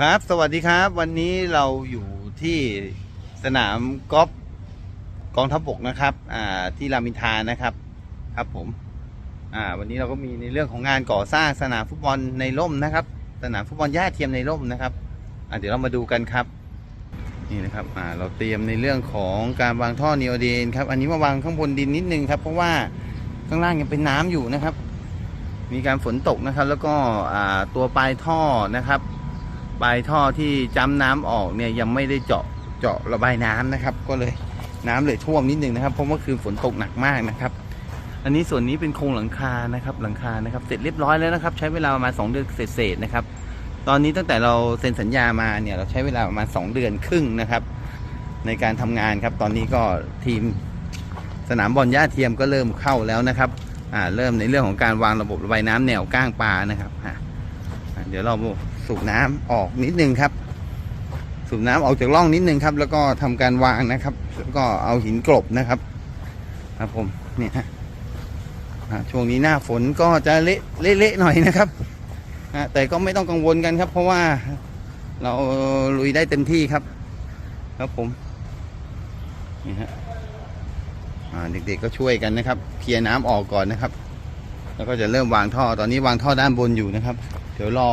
ครับ สวัสดีครับ วันนี้เราอยู่ที่สนามกอล์ฟกองทัพบกนะครับ อ่า ที่รามินทานะครับ ครับผม อ่า วันนี้เราก็มีในเรื่องของงานก่อสร้างสนามฟุตบอลในร่มนะครับ สนามฟุตบอลหญ้าเทียมในร่มนะครับ อ่าเดี๋ยวเรามาดูกันครับ นี่นะครับ อ่า เราเตรียมในเรื่องของการวางท่อนีโอเดนครับ อันนี้มาวางข้างบนดินนิดนึงครับ เพราะว่าข้างล่างยังเป็นน้ำอยู่นะครับ มีการฝนตกนะครับ แล้วก็ อ่า ตัวปลายท่อนะครับ ปลายท่อที่จ้ำน้ำออกเนี่ยยังไม่ได้เจาะเจาะระบายน้ำนะครับ ก็เลยน้ำเลยท่วมนิดนึงนะครับเพราะเมื่อคืนฝนตกหนักมากนะครับ อันนี้ส่วนนี้เป็นโครงหลังคานะครับหลังคานะครับเสร็จเรียบร้อยแล้วนะครับ ใช้เวลาประมาณ2เดือนเศษๆนะครับตอนนี้ตั้งแต่เราเซ็นสัญญามาเนี่ยเราใช้เวลาประมาณ2เดือนครึ่งนะครับ ในการทำงานครับ ตอนนี้ก็ทีมสนามบอลหญ้าเทียมก็เริ่มเข้าแล้วนะครับอ่าเริ่มในเรื่องของการวางระบบระบายน้ำแนวก้างปลานะครับอ่าอ่าเดี๋ยวเรา สูบน้ำออกนิดนึงครับ สูบน้ำออกจากร่องนิดนึงครับ แล้วก็ทำการวางนะครับ แล้วก็เอาหินกลบนะครับ ครับผมเนี่ยฮะช่วงนี้หน้าฝนก็จะเละเละๆหน่อยนะครับแต่ก็ไม่ต้องกังวลกันครับ เพราะว่าเราลุยได้เต็มที่ครับ ครับผมนี่ฮะเด็กๆก็ช่วยกันนะครับ เคลียร์น้ำออกก่อนนะครับ แล้วก็จะเริ่มวางท่อตอนนี้วางท่อด้านบนอยู่นะครับ เดี๋ยวรอ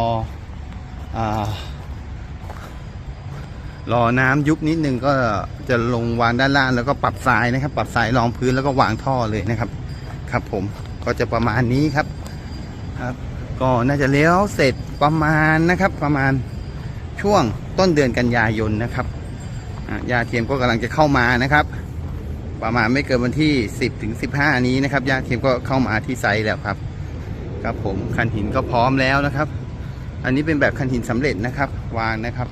รอน้ำยุบนิดนึงก็จะลงวางด้านล่างแล้วก็ปรับทรายนะครับ ปรับทรายรองพื้นแล้วก็วางท่อเลยนะครับ ครับผมก็จะประมาณนี้ครับครับ ก็น่าจะเลี้ยวเสร็จประมาณนะครับ ประมาณช่วงต้นเดือนกันยายนนะครับยาเทียมก็กำลังจะเข้ามานะครับ ประมาณไม่เกินวันที่ 10ถึง15 นี้นะครับยาเทียมก็เข้ามาที่ไซต์แล้วครับครับผมคันหินก็พร้อมแล้วนะครับ อันนี้เป็นแบบคันหินสำเร็จนะครับ วางนะครับ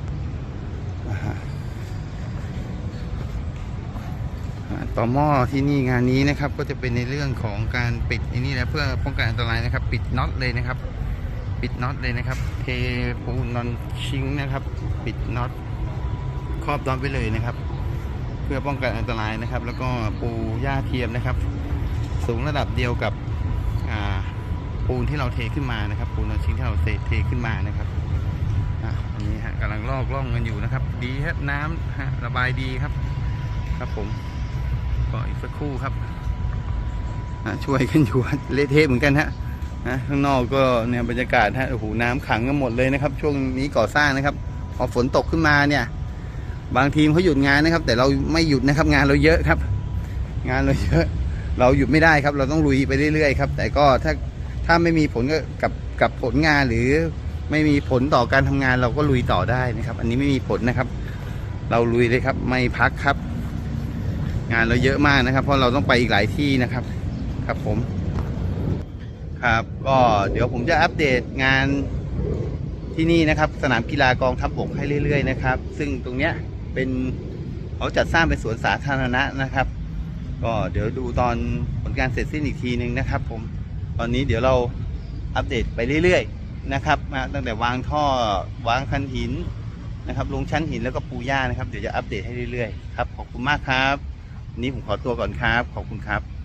ต่อหม้อที่นี่งานนี้นะครับ ก็จะเป็นในเรื่องของการปิดอันนี้นะเพื่อป้องกันอันตรายนะครับ ปิดน็อตเลยนะครับ ปิดน็อตเลยนะครับเทปูนนอนชิงนะครับ ปิดน็อตครอบน็อตไว้เลยนะครับ เพื่อป้องกันอันตรายนะครับ แล้วก็ปูหญ้าเทียมนะครับ สูงระดับเดียวกับ ปูนที่เราเทขึ้นมานะครับ ปูนชิงที่เราเทเทขึ้นมานะครับอันนี้ฮะกำลังลอกล่องกันอยู่นะครับ ดีครับน้ำฮะระบายดีครับ ครับผมก็อีกสักครู่ครับช่วยกันอยู่เละเทะเหมือนกันฮะนะข้างนอกก็เนี่ยบรรยากาศฮะโอ้โหน้ำขังกันหมดเลยนะครับ ช่วงนี้ก่อสร้างนะครับ พอฝนตกขึ้นมาเนี่ย บางทีมเขาหยุดงานนะครับ แต่เราไม่หยุดนะครับ งานเราเยอะครับ งานเราเยอะ เราหยุดไม่ได้ครับ เราต้องลุยไปเรื่อยๆครับ แต่ก็ถ้า ถ้าไม่มีผลกับกับผลงานหรือไม่มีผลต่อการทำงานเราก็ลุยต่อได้นะครับ อันนี้ไม่มีผลนะครับ เราลุยเลยครับ ไม่พักครับ งานเราเยอะมากนะครับ เพราะเราต้องไปอีกหลายที่นะครับ ครับผม ครับ ก็เดี๋ยวผมจะอัปเดตงานที่นี่นะครับ สนามกีฬากองทัพบกให้เรื่อย ๆ นะครับ ซึ่งตรงเนี้ยเป็นเขาจัดสร้างเป็นสวนสาธารณะนะครับ ก็เดี๋ยวดูตอนผลการเสร็จสิ้นอีกทีหนึ่งนะครับ ผม ตอนนี้เดี๋ยวเราอัปเดตไปเรื่อยๆนะครับมาตั้งแต่วางท่อวางคันหินนะครับลงชั้นหินแล้วก็ปูหญ้านะครับเดี๋ยวจะอัปเดตให้เรื่อยๆครับขอบคุณมากครับนนี้ผมขอตัวก่อนครับ ขอบคุณครับ